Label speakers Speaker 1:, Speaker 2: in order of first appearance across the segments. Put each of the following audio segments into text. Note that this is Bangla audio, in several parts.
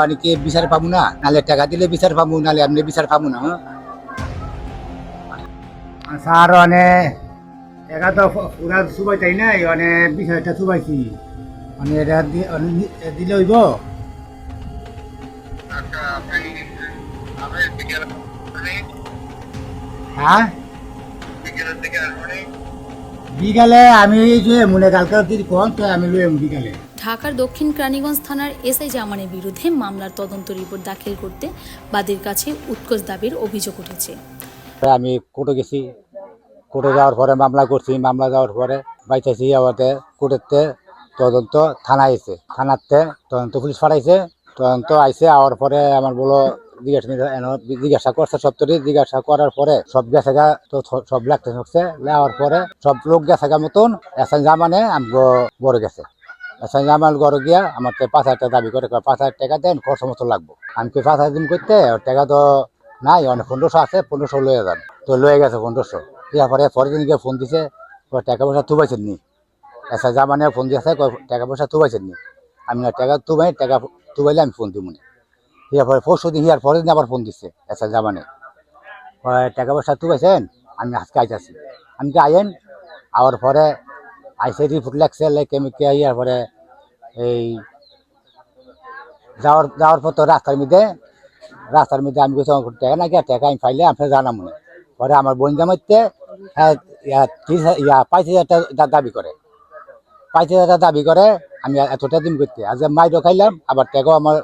Speaker 1: মানে কি বিচার পাবো না নালে টাকা দিলে বিচার পাবো নালে আপনি বিচার পাবো না হ্যাঁ? স্যার মানে টাকা তো পুরা সুবাই তাই না মানে বিশ হাজার টাকা সুবাইছি মানে এটা মানে দিলে হইব। হ্যাঁ? বিকালে আমি এই যে মনে কালকে যদি কম তো আমি লই বিকালে।
Speaker 2: ঢাকার দক্ষিণ কেরানীগঞ্জ থানার এসআই জামানের বিরুদ্ধে মামলার তদন্ত রিপোর্ট দাখিল করতে বাদীর কাছে উৎকোচ দাবির অভিযোগ উঠেছে।
Speaker 1: আমি কোর্টে গেছি। কোর্টে যাওয়ার পরে মামলা করছি। মামলা যাওয়ার পরে বাইতেছি আবাতে কোর্টেতে তদন্ত থানা আইছে থানাতে তদন্ত পুলিশ পাঠাইছে। তদন্ত আইসে আওয়ার পরে আমার বলো, জিজ্ঞাসা করছে সব তরি জিজ্ঞাসা করার পরে সব গেছে গা তো সব লাগতে থাকছে নেওয়ার পরে সব লোক গেছেগা মতন এসান জামানে আমগো বড় গেছে। এসান জামান গড় গিয়া আমার তো পাঁচ হাজার দাবি করে পাঁচ হাজার টাকা দেন, খরচ মতো লাগবো। আমি কি পাঁচ হাজার দিন করতে টাকা তো নাই, অনেক পনেরোশো আছে, পনেরোশো লয়ে যান। তো লয়ে গেছে পনেরোশো। তারপরে পরের দিন গিয়ে ফোন দিছে টাকা পয়সা তুবাইছেন নি? এসা জামানে ফোন দিয়েছে টাকা পয়সা তুবাইছেন নি? আমি না টাকা তুবাই, টাকা তুবাইলে আমি ফোন দিব মনে তারপরে পরশু দিন, ইয়ার পরের দিন আবার ফোন দিচ্ছে এসা জামানে টাকা পয়সা তুবাইছেন? আমি আজকে আইতাছি। আমি কি আইন আবার পরে আইসে রিপোর্ট লেখছে, লেখে মেখে ইয়ার পরে এই যাওয়ার যাওয়ার পর তো রাস্তার মধ্যে রাস্তার মধ্যে আমি গেছি আমার টাকা নাকি? আর টাকা আমি পাইলে আপনার জানাম মনে পরে আমার বোন জামাইতে হ্যাঁ, ইয়া তিরিশ হাজার- ইয়া পঁয়ত্রিশ হাজার টাকা দাবি করে। পঁয়ত্রিশ হাজার টাকা দাবি করে আমি এতটা দিন করতে আজ মাইরও খাইলাম আবার টাকাও আমার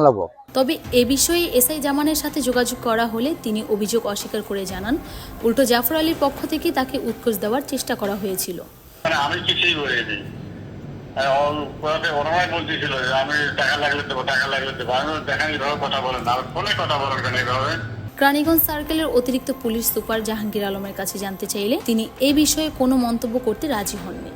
Speaker 1: লাগবো
Speaker 2: তবে এ বিষয়ে এসআই জামানের সাথে যোগাযোগ করা হলে তিনি অভিযোগ অস্বীকার করে জানান উল্টো জাফর আলীর পক্ষ থেকে তাকে উৎকোচ দেওয়ার চেষ্টা করা হয়েছিল।
Speaker 3: আমি কিছুই আর ও- ওরাতে ওরাই বলতেছিল যে আমি টাকা লাগলে দেবো, টাকা লাগলে দেবো। আমি দেখেন এভাবে কথা বলেন আর ফোনে কথা বলেন কেন এভাবে
Speaker 2: কেরানীগঞ্জ সার্কেলের অতিরিক্ত পুলিশ সুপার জাহাঙ্গীর আলমের কাছে জানতে চাইলে তিনি এ বিষয়ে কোনো মন্তব্য করতে রাজি হননি।